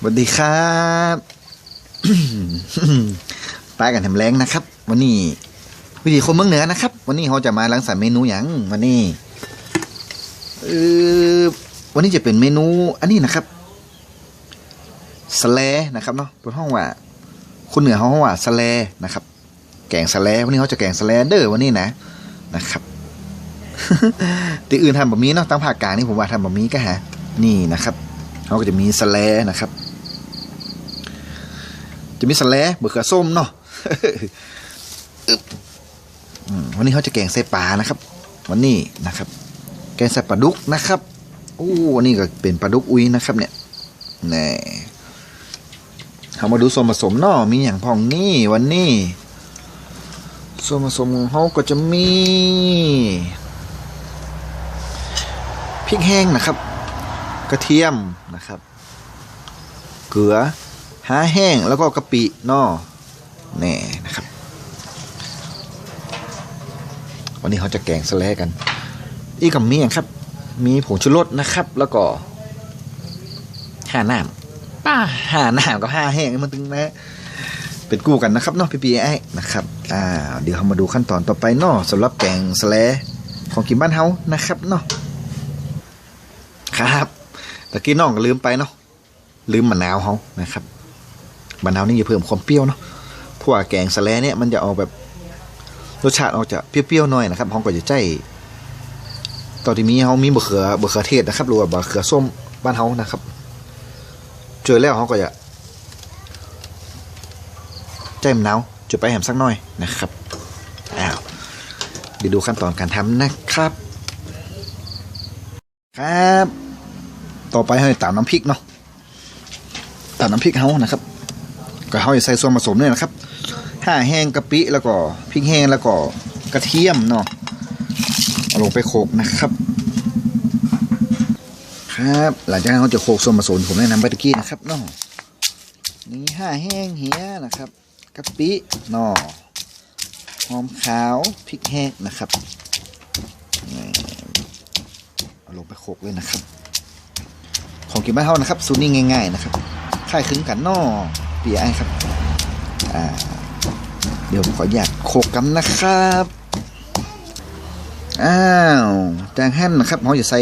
สวัสดีครับป้ากันทำแรงนะครับ วันนี้ วิธีคนเมืองเหนือนะครับ วันนี้เขาจะมาล้างสรรเมนูอย่างวันนี้เออวันนี้จะเป็นเมนู อันนี้นะครับสแลนะครับเนาะเป็นห้องว่าคนเหนือเขาห้องว่าสแลนะครับ แกงสแลวันนี้เขาจะแกงสแลเด้อวันนี้นะนะครับตีอื่นทำแบบนี้เนาะตั้งภาคกลางนี่ผมว่าทำแบบนี้ก็ฮะนี่นะครับเขาก็จะมีสแลนะครับ จะมีสแลเบอร์เขือส้มเนาะวันนี้เขาจะแกงใส่ปลานะครับ วันนี้นะครับ แกงใส่ปลาดุกนะครับโอ้วันนี้ก็เป็นปลาดุกอุ้ยนะครับ เนี่ยแน่เรามาดูส่วนผสมเนาะมีอย่างพองนี่วันนี้ส่วนผสมของเขาก็จะมีพริกแห้งนะครับ กระเทียมนะครับ เกลือ หาแห้งแล้วก็กะปิเนาะแน่นะครับ วันนี้เขาจะแกงสแลกัน อีกกับมีอย่างครับ มีผงชูรสนะครับ แล้วก็ห่าน้ำป้าห่าน้ำกับห่าแห้งมันตึงนะเป็นกู้กันนะครับเนาะพี่ปีไอ้นะครับอ่าเดี๋ยวเรามาดูขั้นตอนต่อไปเนาะสำหรับแกงสแลของกินบ้านเฮานะครับเนาะครับตะกี้น้องก็ลืมไปเนาะลืมมะนาวเขานะครับ มะนาวนี่จะเพิ่มความเปรี้ยวเนาะเพราะว่าแกงสะแลเนี่ยมันจะออกแบบรสชาติออกจะเปรี้ยวๆหน่อยนะครับเขาก็จะใจตอนที่มีเขามีบะเขือบะเขือเทศนะครับหรือว่าบะเขือส้มบ้านเขานะครับ เจอแล้วเขาก็จะใจมะนาวจะไปแหมสักหน่อยนะครับอ้าวเดี๋ยวดูขั้นตอนการทำนะครับ ครับ ต่อไปให้ตามน้ำพริกเนาะตัดน้ำพริกเฮานะครับ ก็เฮาจะใส่ส่วนผสมเนี่ยนะครับห่าแห้งกะปิแล้วก็พริกแห้งแล้วก็กระเทียมเนาะเอาลงไปโขกนะครับ ครับ หลังจากนั้นเขาจะโขกส่วนผสมผมแนะนำไปตะกี้นะครับเนาะนี่ห่าแห้งเหียนะครับกะปิเนาะหอมขาวพริกแห้งนะครับเอาลงไปโขกเลยนะครับ ของกินบ้านเฮานะครับสูตรนี้ง่าย ๆ นะครับคล้ายคลึงกันเนอเปียไอครับเดี๋ยวผมขออยากโขกกันนะครับอ้าวจางหั่นะครับเขาจะใส่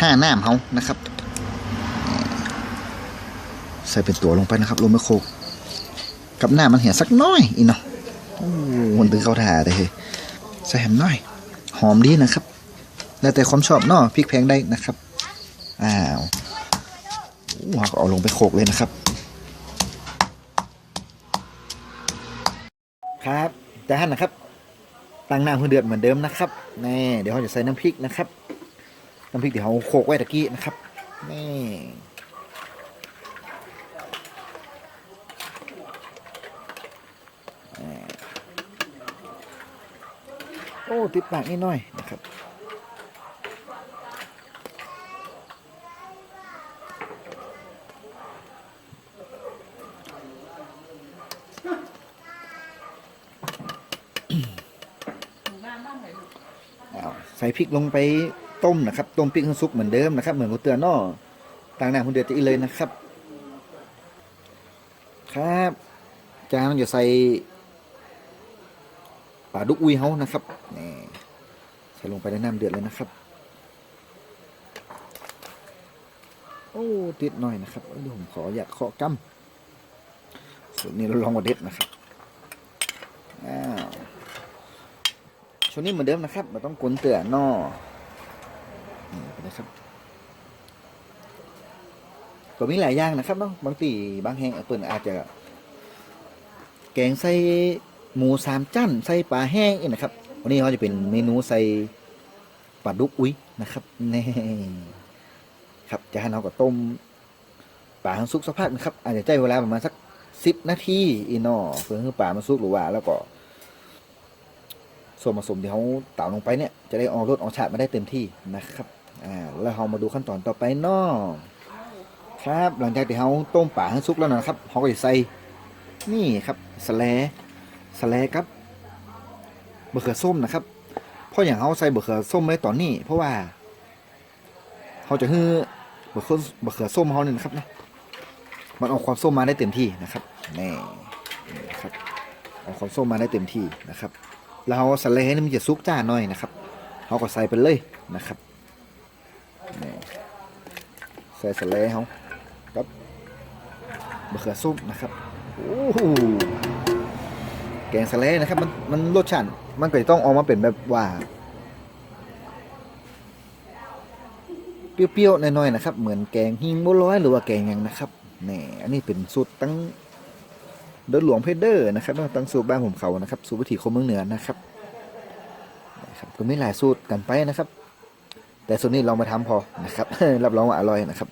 ห้าน้ำเขานะครับ ใส่เป็นตัวลงไปนะครับลงไปโขกกับหน้ามันเหี่ยสักน้อยอีเนาะโอ้มันตึงเข้าถ่าเลยเฮ้ใส่แฮมน้อย หอมดีนะครับ แล้วแต่ความชอบเนาะพริกแพงได้นะครับอ้าว ว้าวเอาลงไปโขกเลยนะครับ ครับจานนะครับ ตั้งน้ำเพื่อเดือดเหมือนเดิมนะครับนี่เดี๋ยวเราจะใส่น้ำพริกนะครับน้ำพริกที่เราโขกไว้ตะกี้นะครับนี่โอ้ติดปากนิดหน่อยนะครับ ส่พริกลงไปต้มนะครับ ต้มพริกให้สุกเหมือนเดิมนะครับ เหมือนกุเตือนนอต่างน้ำคุณเดือดจะอีเลยนะครับ ครับจานเราจะใส่ปลาดุกอุ้ยเฮานะครับนี่ใส่ลงไปในน้ำเดือดเลยนะครับ โอ้ติดหน่อยนะครับเดี๋ยวผมขออยากขอกำส่วนนี้เราลองมาเด็ดนะครับอ้าว ช่วงนี้เหมือนเดิมนะครับเราต้องกลนเตือนนอนะครับก็มีหลายอย่างนะครับเนาะบางทีบางแห่งเปิ่นอาจจะ แกงใส่หมูสามจั่นใส่ปลาแห้งอีกนะครับ วันนี้เขาจะเป็นเมนูใส่ปลาดุกอุ้ยนะครับแน่ครับจะให้เราก็ต้มปลาทั้งสุกสักพักนะครับ อาจจะใช้เวลาประมาณสักสิบนาทีอีนอเพื่อให้ปลามันสุกหรือว่าแล้วก็ ส่วนผสมที่เขาเต่าลงไปเนี่ยจะได้ออกรสออกชาติมาได้เต็มที่นะครับอ่าแล้วเรามาดูขั้นตอนต่อไปเนาะครับหลังจากที่เขาต้มป่าให้สุกแล้วนะครับเขาก็จะใส่นี่ครับสแลสแลครับบะเขือส้มนะครับเพราะอย่างเขาใส่บะเขือส้มไว้ตอนนี้ เพราะว่าเขาจะให้บะเขือบะเขือส้มเขาเนี่ยนะครับนะมันเอาความส้มมาได้เต็มที่นะครับแน่นี่นะครับเอาความส้มมาได้เต็มที่นะครับ แล้วเราสไลด์ให้มันจะซุกจ้าหน่อยนะครับเขาก็ใส่ไปเลยนะครับใส่สไลด์เขากับบะเขือส้มนะครับโอ้โหแกงสไลด์นะครับมันมันรสชาติมันก็จะต้องออกมาเป็นแบบว่าเปรี้ยวๆหน่อยๆนะครับ เหมือนแกงฮิงโบร้อยหรือว่าแกงยังนะครับนี่อันนี้เป็นสูตรตั้ง เดินหลวงเพเดอร์นะครับตั้งสูตรบ้านผมเขานะครับ สูตรวิถีคนเมืองเหนือนะครับนะครับก็ไม่หลายสูตรกันไปนะครับ แต่สูตรนี้เรามาทำพอนะครับ รับรองว่าอร่อยนะครับ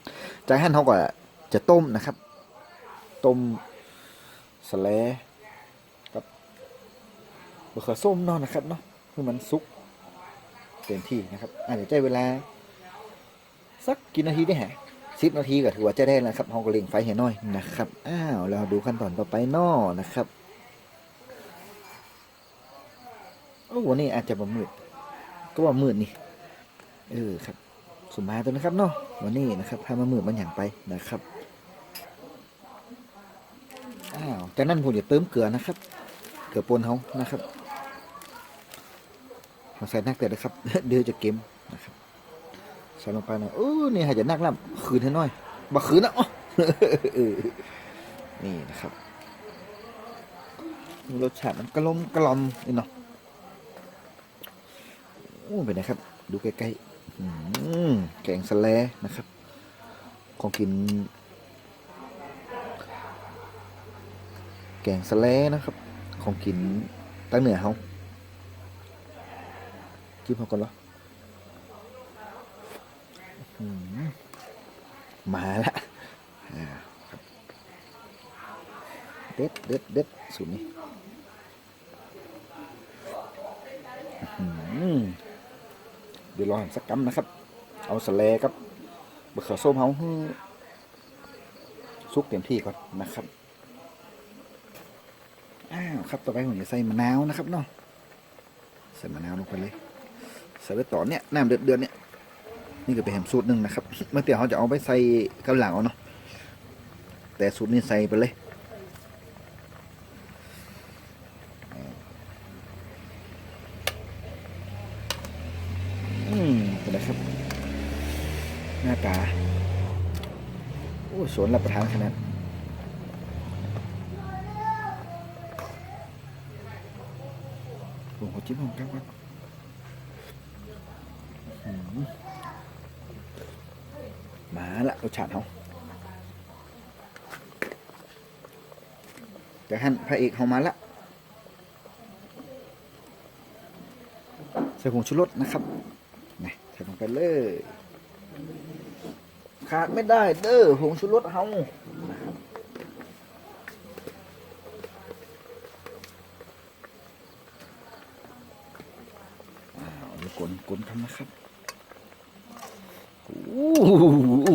จากนั้นเขาก็จะต้มนะครับ ต้มสะแลกับบะเขือส้มเนาะนะครับเนาะให้มันสุกเต็มที่นะครับอาจจะใช้เวลา สักกี่นาทีได้ฮะ สิบนาทีก็ถือว่าจะได้แล้วครับห้องก็เล็งไฟให้น้อยนะครับอ้าวเราดูขั้นตอนต่อไปนอนะครับโอ้วันนี้อาจจะบ่มืด ก็ว่ามืดนี่เออครับสมมาตัวนะครับเนาะวันนี้นะครับถ้ามามืดมันอย่างไปนะครับอ้าวจากนั้นผมจะเติมเกลือนะครับ เกลือปนเขานะครับเราใส่นักแต่นะครับ เดี๋ยวจะเก็มนะครับ ใส่ลงไปหน่อยเออนี่หายจะนักล่ำคืนให้น่อยบักคืนนะอ๋อนี่นะครับรสชาติมันกระลมกระลอมนี่เนาะโอ้เป็นไงครับ ดูใกล้ๆอืมแกงสะแลนะครับ ของกิน แกงสะแลนะครับ ของกินตั้งเหนือเฮาจิ้มเขาก่อนเหรอ มาละเด็ดเด็ดเด็ดสูตรนี้เดี๋ยวรอหันสักกำนะครับ เอาสะเลครับบะเขือส้มเขาซุกเต็มที่ก่อนนะครับอ้าวครับต่อไปผมจะใส่มะนาวนะครับเนาะใส่มะนาวลงไปเลยใส่ไปต่อเนี่ยน้ำเดือดเดือดเนี่ย นี่ก็เป็นแฮมสูตรหนึ่งนะครับเมื่อเดี๋ยวเขาจะเอาไปใส่กำหลังเอาเนาะแต่สูตรนี้ใส่ไปเลยอืมเป็นไรครับ หน้าตาโอ้สวนรับประทานขนาดผมขอจิ้มผมครับว่อืมมา ละรสชาติเขาจากท่านพระเอกเขามาละใส่ผงชูรสนะครับนี่ใส่ลงไปเลย ขาดไม่ได้เด้อผงชูรสเขาอ้าวกลนกลนทำนะครับ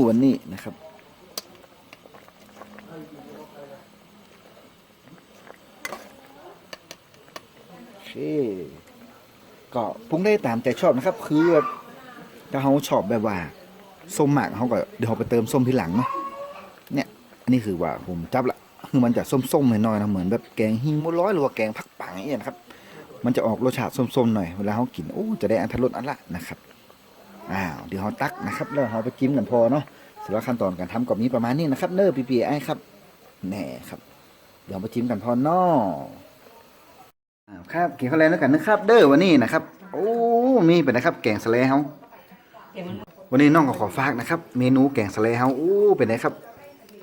วันนี้นะครับ โอเค ก็ปรุงได้ตามใจชอบนะครับ คือถ้าเขาชอบแบบว่าส้มหมากเขาก็เดี๋ยวเขาไปเติมส้มทีหลังเนาะเนี่ย อันนี้คือว่าผมจับละคือมันจะส้มๆหน่อยๆนะเหมือนแบบแกงฮิงโมร้อยหรือว่าแกงผักปังอย่างเงี้ยนะครับ มันจะออกรสชาติส้มๆหน่อยเวลาเขากินโอ้จะได้อันทรสอันละนะครับ อ้าวเดี๋ยวเราตักนะครับ แล้วเราไปจิ้มกันพอเนาะสำหรับขั้นตอนการทำก็มีประมาณนี้นะครับเนอร์ปีปีไอ้ครับแน่ครับ เดี๋ยวเราไปจิ้มกันพอเนออ้าวครับกินข้าวแรงแล้วกันนะครับเด้อวันนี้นะครับ โอ้มีเป็นนะครับ แกงสะเลเฮาวันนี้น้องก็ขอฝากนะครับ เมนูแกงสะเลเฮาโอ้เป็นไงครับ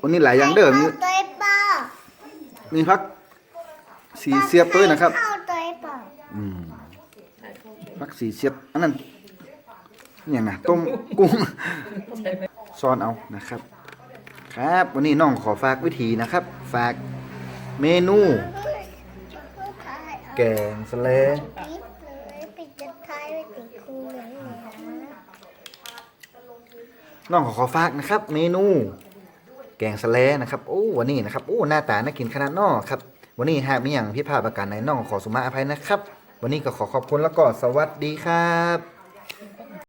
วันนี้หลายอย่างเด้อมีตัวไอ้ปอมีพักสีเสียบด้วยนะครับเข้าตัวไอ้ปออืมพักสีเสียบอันนั้น อย่างนะต้มกุ้งซ่อนเอานะครับ ครับ วันนี้น้องขอฝากวิธีนะครับ ฝากเมนู แกงสะเลนะน้องขอขอฝากนะครับ เมนู แกงสะเลนะครับโอ้วันนี้นะครับโอ้หน้าตาน่ากินขนาดน้อครับวันนี้หากมีอย่างพิพาทประการใดน้องขอสุมาอภัยนะครับ วันนี้ก็ขอขอบคุณแล้วก็สวัสดีครับ